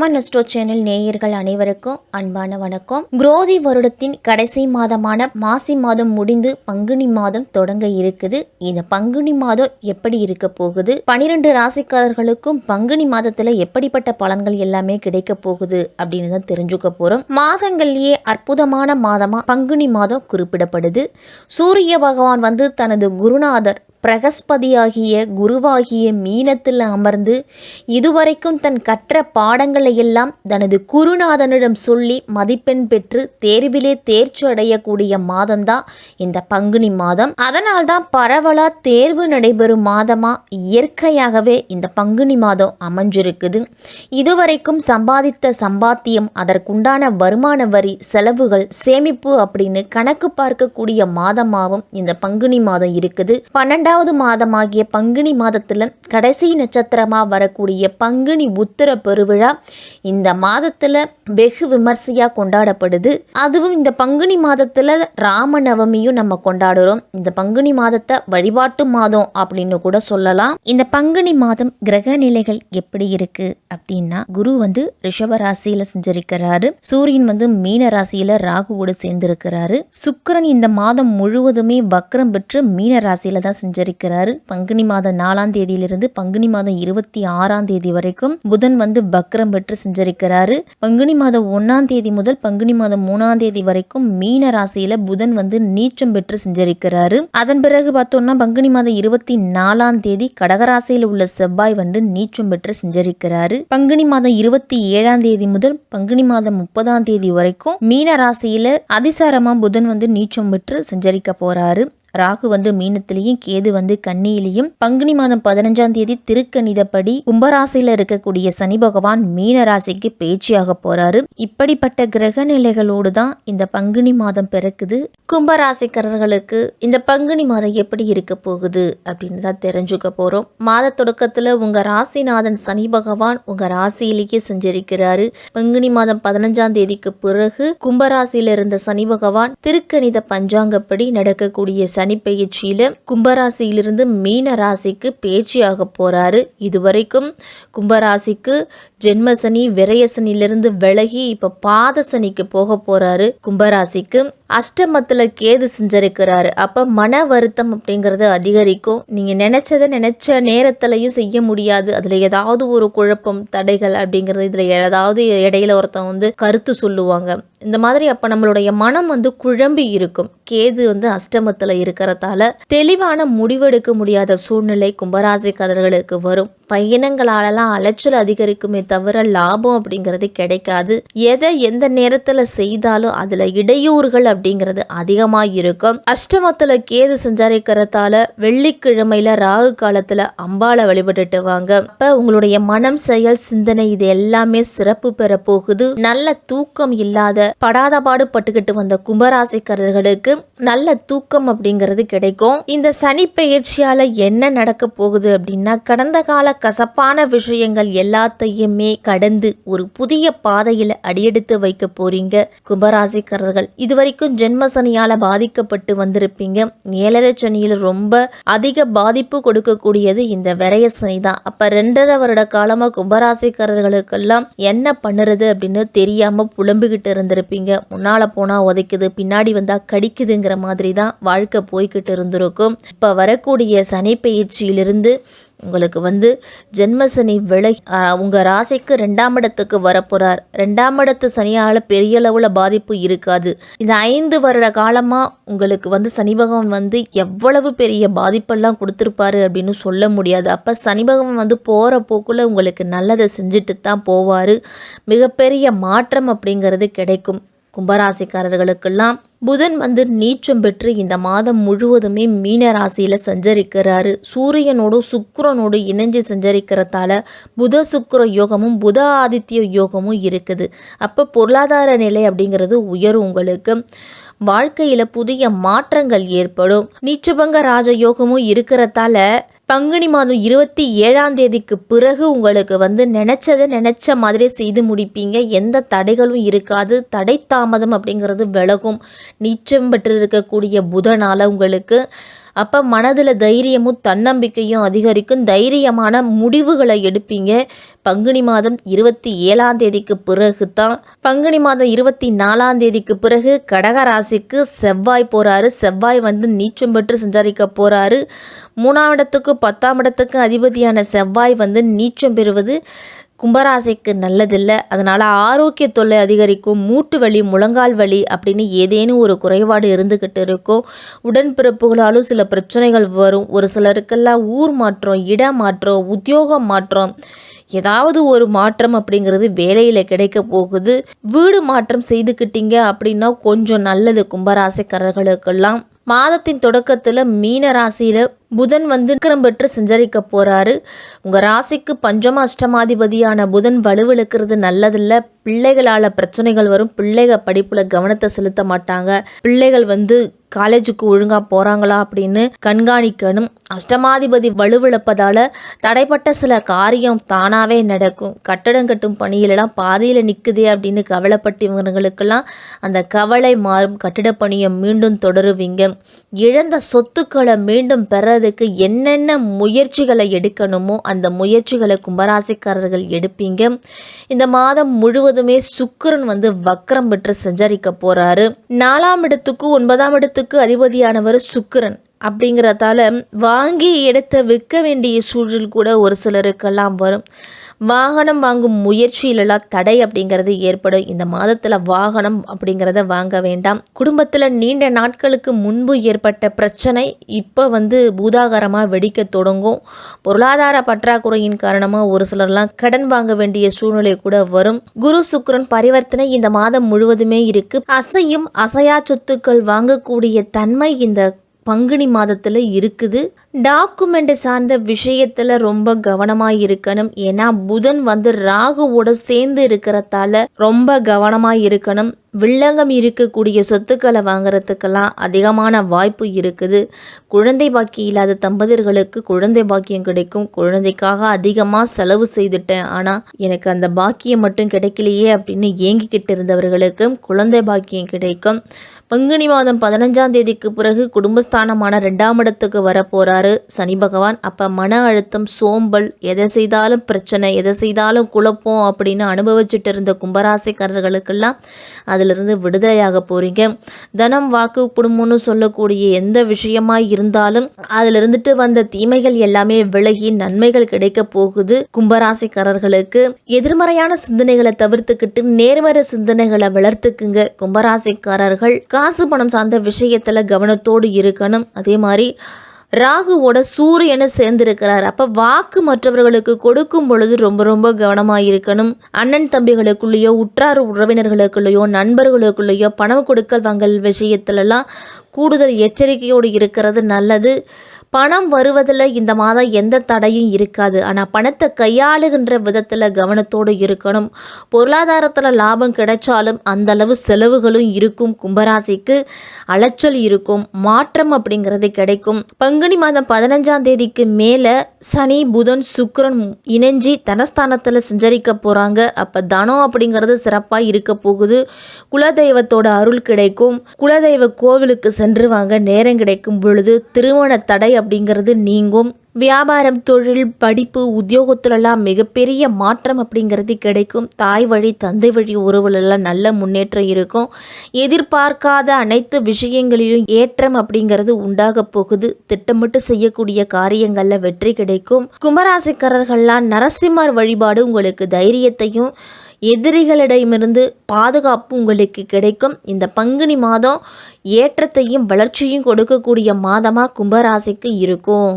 அம்மன் astro channel நேயர்கள் அனைவருக்கும் அன்பான வணக்கம். குரோதி வருடத்தின் கடைசி மாதமான மாசி மாதம் முடிந்து பங்குனி மாதம் தொடங்க இருக்குது. இந்த பங்குனி மாதம் எப்படி இருக்க போகுது? பனிரெண்டு ராசிக்காரர்களுக்கும் பங்குனி மாதத்துல எப்படிப்பட்ட பலன்கள் எல்லாமே கிடைக்க போகுது அப்படின்னு தான் தெரிஞ்சுக்க போறோம். மாதங்கள்லயே அற்புதமான மாதமா பங்குனி மாதம் குறிப்பிடப்படுது. சூரிய பகவான் வந்து தனது குருநாதர் பிரகஸ்பதியாகிய குருவாகிய மீனத்தில் அமர்ந்து இதுவரைக்கும் தன் கற்ற பாடங்களை எல்லாம் தனது குருநாதனிடம் சொல்லி மதிப்பெண் பெற்று தேர்விலே தேர்ச்சி அடையக்கூடிய மாதம்தான் இந்த பங்குனி மாதம். அதனால்தான் பரவலா தேர்வு நடைபெறும் மாதமா? இயற்கையாகவே இந்த பங்குனி மாதம் அமைஞ்சிருக்குது. இதுவரைக்கும் சம்பாதித்த சம்பாத்தியம் அதற்குண்டான வருமான வரி செலவுகள் சேமிப்பு அப்படின்னு கணக்கு பார்க்கக்கூடிய மாதமாகவும் இந்த பங்குனி மாதம் இருக்குது. இரண்டாவது மாதமாகிய பங்குனி மாதத்தில் கடைசி நட்சத்திரமாக வரக்கூடிய பங்குனி உத்திர பெருவிழா இந்த மாதத்தில் வெகு விமர்சையாக கொண்டாடப்படுது. அதுவும் இந்த பங்குனி மாதத்தில் ராமநவமியும் நம்ம கொண்டாடுறோம். இந்த பங்குனி மாதத்தை வழிபாட்டு மாதம் அப்படின்னு கூட சொல்லலாம். இந்த பங்குனி மாதம் கிரக நிலைகள் எப்படி இருக்கு அப்படின்னா குரு வந்து ரிஷப ராசியில செஞ்சிருக்கிறாரு. சூரியன் வந்து மீன ராசியில ராகுவோடு சேர்ந்திருக்கிறாரு. சுக்கிரன் இந்த மாதம் முழுவதுமே வக்ரம் பெற்று மீன ராசியில தான் செஞ்சிருக்கிறாரு பங்குனி மாதம் நாலாம் தேதியிலிருந்து பங்குனி மாதம் இருபத்தி ஆறாம் தேதி வரைக்கும் புதன் வந்து பக்ரம் பெற்று சஞ்சரிக்கிறாரு. பங்குனி மாதம் ஒன்னாம் தேதி முதல் பங்குனி மாதம் மூணாம் தேதி வரைக்கும் மீன ராசியில புதன் வந்து நீச்சம் பெற்று சஞ்சரிக்கிறாரு. அதன் பிறகு பார்த்தோம்னா பங்குனி மாதம் இருபத்தி நாலாம் தேதி கடகராசியில் உள்ள செவ்வாய் வந்து நீச்சம் பெற்று சஞ்சரிக்கிறாரு. பங்குனி மாதம் இருபத்தி ஏழாம் தேதி முதல் பங்குனி மாதம் முப்பதாம் தேதி வரைக்கும் மீன ராசியில அதிசாரமா புதன் வந்து நீச்சம் பெற்று சஞ்சரிக்க போறாரு. ராகு வந்து மீனத்திலையும் கேது வந்து கன்னியிலையும். பங்குனி மாதம் பதினஞ்சாம் தேதி திருக்கணிதப்படி கும்பராசியில இருக்கக்கூடிய சனி பகவான் மீன ராசிக்கு பேச்சியாக போறாரு. இப்படிப்பட்ட கிரக நிலைகளோடு தான் இந்த பங்குனி மாதம் பிறக்குது. கும்பராசிக்காரர்களுக்கு இந்த பங்குனி மாதம் எப்படி இருக்க போகுது அப்படின்னு தான் தெரிஞ்சுக்க போறோம். மாத தொடக்கத்துல உங்க ராசிநாதன் சனி பகவான் உங்க ராசியிலேயே செஞ்சிருக்கிறாரு. பங்குனி மாதம் பதினஞ்சாம் தேதிக்கு பிறகு கும்பராசியில இருந்த சனி பகவான் திருக்கணித பஞ்சாங்கப்படி நடக்கக்கூடிய சனி பெயர்ச்சியில கும்பராசியிலிருந்து மீன ராசிக்கு பேச்சியாக போகிறாரு இதுவரைக்கும். கும்பராசிக்கு ஜென்மசனி விரயசனிலிருந்து விலகி இப்போ பாதசனிக்கு போக போகிறாரு கும்பராசிக்கு அஷ்டமத்தில் கேது செஞ்சிருக்கிறாரு. அப்போ மன வருத்தம் அப்படிங்கிறது அதிகரிக்கும். நீங்கள் நினச்சதை நினச்ச நேரத்திலையும் செய்ய முடியாது. அதில் ஏதாவது ஒரு குழப்பம் தடைகள் அப்படிங்கிறது இதில் ஏதாவது இடையில ஒருத்தன் வந்து கருத்து சொல்லுவாங்க. இந்த மாதிரி அப்போ நம்மளுடைய மனம் வந்து குழம்பி இருக்கும். கேது வந்து அஷ்டமத்தில் இருக்கு இருக்கிறதால தெளிவான முடிவெடுக்க முடியாத சூழ்நிலை கும்பராசிக்காரர்களுக்கு வரும். பயணங்களாலலாம் அலைச்சல் அதிகரிக்குமே தவிர லாபம் அப்படிங்கிறது கிடைக்காது. எதை எந்த நேரத்துல செய்தாலும் அதுல இடையூறுகள் அப்படிங்கிறது அதிகமா இருக்கும். அஷ்டமத்துல கேது சஞ்சாரிக்கிறதால வெள்ளிக்கிழமையில ராகு காலத்துல அம்பாளை வழிபட்டுட்டு வாங்க. அப்ப உங்களுடைய மனம் செயல் சிந்தனை இது எல்லாமே சிறப்பு பெற போகுது. நல்ல தூக்கம் இல்லாத படாத பாடு பட்டுக்கிட்டு வந்த கும்பராசிக்காரர்களுக்கு நல்ல தூக்கம் அப்படிங்கிறது கிடைக்கும். இந்த சனி பெயர்ச்சியால என்ன நடக்க போகுது அப்படின்னா கடந்த கால கசப்பான விஷயங்கள் எல்லாத்தையுமே கடந்து ஒரு புதிய பாதையில அடியெடுத்து வைக்க போறீங்க. கும்பராசிக்காரர்கள் இதுவரைக்கும் ஜென்ம சனியால பாதிக்கப்பட்டு வந்திருப்பீங்க. ஏழரை சனியில் ரொம்ப அதிக பாதிப்பு கொடுக்கக்கூடியது இந்த விரைய சனி தான். அப்ப ரெண்டரை வருட காலமா கும்பராசிக்காரர்களுக்கெல்லாம் என்ன பண்ணுறது அப்படின்னு தெரியாம புலம்பிக்கிட்டு இருந்திருப்பீங்க. முன்னால போனா உதைக்குது பின்னாடி வந்தா கடிக்குதுங்கிற மாதிரி தான் வாழ்க்கை போய்கிட்டு இருந்திருக்கும். இப்போ வரக்கூடிய சனி பயிற்சியிலிருந்து உங்களுக்கு வந்து ஜென்மசனி விலை உங்கள் ராசிக்கு ரெண்டாம் இடத்துக்கு வரப்போகிறார் ரெண்டாம் இடத்து சனியால் பெரிய அளவில் பாதிப்பு இருக்காது. இந்த ஐந்து வருட காலமாக உங்களுக்கு வந்து சனி பகவான் வந்து எவ்வளவு பெரிய பாதிப்பெல்லாம் கொடுத்துருப்பாரு அப்படின்னு சொல்ல முடியாது. அப்போ சனி பகவான் வந்து போகிற போக்கில் உங்களுக்கு நல்லதை செஞ்சுட்டு தான் போவார். மிகப்பெரிய மாற்றம் அப்படிங்கிறது கிடைக்கும். கும்பராசிக்காரர்களுக்கெல்லாம் புதன் வந்து நீச்சம் பெற்று இந்த மாதம் முழுவதுமே மீன ராசியில சஞ்சரிக்கிறாரு. சூரியனோடும் சுக்கரனோடு இணைஞ்சு சஞ்சரிக்கிறதால புத சுக்கர யோகமும் புத ஆதித்ய யோகமும் இருக்குது. அப்போ பொருளாதார நிலை அப்படிங்கிறது உயரும் உங்களுக்கு. வாழ்க்கையில் புதிய மாற்றங்கள் ஏற்படும். நீச்சபங்க ராஜயோகமும் இருக்கிறதால பங்குனி மாதம் இருபத்தி ஏழாம் தேதிக்கு பிறகு உங்களுக்கு வந்து நினச்சதை நினச்ச மாதிரி செய்து முடிப்பீங்க. எந்த தடைகளும் இருக்காது. தடை தாமதம் அப்படிங்கிறது விலகும். நீச்சம் பெற்று இருக்கக்கூடிய புதனால் உங்களுக்கு அப்போ மனதில் தைரியமும் தன்னம்பிக்கையும் அதிகரிக்கும் தைரியமான முடிவுகளை எடுப்பீங்க. பங்குனி மாதம் இருபத்தி ஏழாம் தேதிக்கு பிறகு தான் பங்குனி மாதம் இருபத்தி நாலாம் தேதிக்கு பிறகு கடகராசிக்கு செவ்வாய் போகிறாரு செவ்வாய் வந்து நீச்சம் பெற்று சஞ்சரிக்க போகிறாரு மூணாம் இடத்துக்கு பத்தாம் இடத்துக்கு அதிபதியான செவ்வாய் வந்து நீச்சம் பெறுவது கும்பராசிக்கு நல்லதில்லை. அதனால் ஆரோக்கிய தொல்லை அதிகரிக்கும் மூட்டு வலி முழங்கால் வலி அப்படின்னு ஏதேனும் ஒரு குறைபாடு இருந்துக்கிட்டு இருக்கும். உடன்பிறப்புகளாலும் சில பிரச்சனைகள் வரும். ஒரு சிலருக்கெல்லாம் ஊர் மாற்றம் இட மாற்றம் உத்தியோகம் மாற்றம் ஏதாவது ஒரு மாற்றம் அப்படிங்கிறது வேலையில் கிடைக்க போகுது. வீடு மாற்றம் செய்துக்கிட்டீங்க அப்படின்னா கொஞ்சம் நல்லது கும்பராசிக்காரர்களுக்கெல்லாம். மாதத்தின் தொடக்கத்தில் மீன ராசியில் புதன் வந்து விக்ரம் பெற்று சஞ்சரிக்க போகிறாரு உங்கள் ராசிக்கு பஞ்சம அஷ்டமாதிபதியான புதன் வலுவிழுக்கிறது நல்லதில்ல. பிள்ளைகளால் பிரச்சனைகள் வரும். பிள்ளைகள் படிப்பில் கவனத்தை செலுத்த மாட்டாங்க. பிள்ளைகள் வந்து காலேஜுக்கு ஒழுங்காக போகிறாங்களா அப்படின்னு கண்காணிக்கணும். அஷ்டமாதிபதி வலுவிழப்பதால் தடைப்பட்ட சில காரியம் தானாகவே நடக்கும். கட்டடம் கட்டும் பணியிலலாம் பாதியில் நிற்குதே அப்படின்னு கவலைப்பட்டவங்களுக்கெல்லாம் அந்த கவலை மாறும். கட்டிட பணியை மீண்டும் தொடருவீங்க. இழந்த சொத்துக்களை மீண்டும் பெறதுக்கு என்னென்ன முயற்சிகளை எடுக்கணுமோ அந்த முயற்சிகளை கும்பராசிக்காரர்கள் எடுப்பீங்க. இந்த மாதம் முழுவதுமே சுக்கிரன் வந்து வக்ரம் பெற்று சஞ்சரிக்க போகிறாரு நாலாம் இடத்துக்கு ஒன்பதாம் இடத்துக்கு அதிபதியானவர் சுக்கிரன். அப்படிங்கிறதால வாங்கி எடுத்த விற்க வேண்டிய சூழல் கூட ஒரு சிலருக்கெல்லாம் வரும். வாகனம் வாங்கும் முயற்சியிலலாம் தடை அப்படிங்கிறது ஏற்படும். இந்த மாதத்தில் வாகனம் அப்படிங்கிறத வாங்க வேண்டாம். குடும்பத்தில் நீண்ட நாட்களுக்கு முன்பு ஏற்பட்ட பிரச்சனை இப்போ வந்து பூதாகரமாக வெடிக்க தொடங்கும். பொருளாதார பற்றாக்குறையின் காரணமாக ஒரு சிலர்லாம் கடன் வாங்க வேண்டிய சூழ்நிலை கூட வரும். குரு சுக்ரன் பரிவர்த்தனை இந்த மாதம் முழுவதுமே இருக்கு. அசையும் அசையா சொத்துக்கள் வாங்கக்கூடிய தன்மை இந்த பங்குனி மாதத்தில் இருக்குது. டாக்குமெண்ட் சார்ந்த விஷயத்தில் ரொம்ப கவனமாக இருக்கணும் ஏன்னா புதன் வந்து ராகுவோட சேர்ந்து இருக்கிறதால ரொம்ப கவனமாக இருக்கணும் வில்லங்கம் இருக்கக்கூடிய சொத்துக்களை வாங்குறதுக்கெல்லாம் அதிகமான வாய்ப்பு இருக்குது. குழந்தை பாக்கியம் இல்லாத தம்பதியர்களுக்கு குழந்தை பாக்கியம் கிடைக்கும். குழந்தைக்காக அதிகமாக செலவு செய்துட்டேன். ஆனால் எனக்கு அந்த பாக்கியம் மட்டும் கிடைக்கலையே அப்படின்னு ஏங்கிக்கிட்டு இருந்தவர்களுக்கு குழந்தை பாக்கியம் கிடைக்கும். பங்குனி மாதம் பதினஞ்சாம் தேதிக்கு பிறகு குடும்பஸ்தானமான ரெண்டாம் இடத்துக்கு வரப்போகிறாரு சனி பகவான். அப்போ மன அழுத்தம் சோம்பல் எதை செய்தாலும் பிரச்சனை எதை செய்தாலும் குழப்பம் அப்படின்னு அனுபவிச்சுட்டு இருந்த கும்பராசிக்காரர்களுக்கெல்லாம் அதிலிருந்து விடுதலையாக போகிறீங்க தனம் வாக்கு குடும்பம்னு சொல்லக்கூடிய எந்த விஷயமா இருந்தாலும் அதில் இருந்துட்டு வந்த தீமைகள் எல்லாமே விலகி நன்மைகள் கிடைக்க போகுது கும்பராசிக்காரர்களுக்கு. எதிர்மறையான சிந்தனைகளை தவிர்த்துக்கிட்டு நேர்மறை சிந்தனைகளை வளர்த்துக்குங்க கும்பராசிக்காரர்கள். காசு பணம் சார்ந்த விஷயத்தில் கவனத்தோடு இருக்கணும். அதே மாதிரி ராகுவோட சூரியனை சேர்ந்திருக்கிறார். அப்போ வாக்கு மற்றவர்களுக்கு கொடுக்கும் பொழுது ரொம்ப ரொம்ப கவனமாக இருக்கணும் அண்ணன் தம்பிகளுக்குள்ளேயோ உற்றார் உறவினர்களுக்குள்ளேயோ நண்பர்களுக்குள்ளேயோ பணம் கொடுக்கல் வாங்கல் விஷயத்துலலாம் கூடுதல் எச்சரிக்கையோடு இருக்கிறது நல்லது. பணம் வருவதில் இந்த மாதம் எந்த தடையும் இருக்காது. ஆனால் பணத்தை கையாளுகின்ற விதத்தில் கவனத்தோடு இருக்கணும். பொருளாதாரத்தில் லாபம் கிடைச்சாலும் அந்த அளவு செலவுகளும் இருக்கும். கும்பராசிக்கு அலைச்சல் இருக்கும். மாற்றம் அப்படிங்கிறது கிடைக்கும். பங்குனி மாதம் பதினஞ்சாம் தேதிக்கு மேலே சனி புதன் சுக்கரன் இணைஞ்சி தனஸ்தானத்தில் சஞ்சரிக்க போகிறாங்க அப்போ தனம் அப்படிங்கிறது சிறப்பாக இருக்க போகுது. குலதெய்வத்தோட அருள் கிடைக்கும். குலதெய்வ கோவிலுக்கு சென்று வாங்க நேரம் கிடைக்கும் பொழுது திருமண தடை அப்படிங்கிறது நீங்கும். வியாபாரம் தொழில் படிப்பு உத்தியோகத்துலலாம் மிகப்பெரிய மாற்றம் அப்படிங்கிறது கிடைக்கும். தாய் வழி தந்தை வழி உறவுலெல்லாம் நல்ல முன்னேற்றம் இருக்கும். எதிர்பார்க்காத அனைத்து விஷயங்களிலும் ஏற்றம் அப்படிங்கிறது உண்டாக போகுது. திட்டமிட்டு செய்யக்கூடிய காரியங்களில் வெற்றி கிடைக்கும். கும்பராசிக்காரர்கள்லாம் நரசிம்மர் வழிபாடு உங்களுக்கு தைரியத்தையும் எதிரிகளிடமிருந்து பாதுகாப்பு உங்களுக்கு கிடைக்கும். இந்த பங்குனி மாதம் ஏற்றத்தையும் வளர்ச்சியும் கொடுக்கக்கூடிய மாதமாக கும்பராசிக்கு இருக்கும்.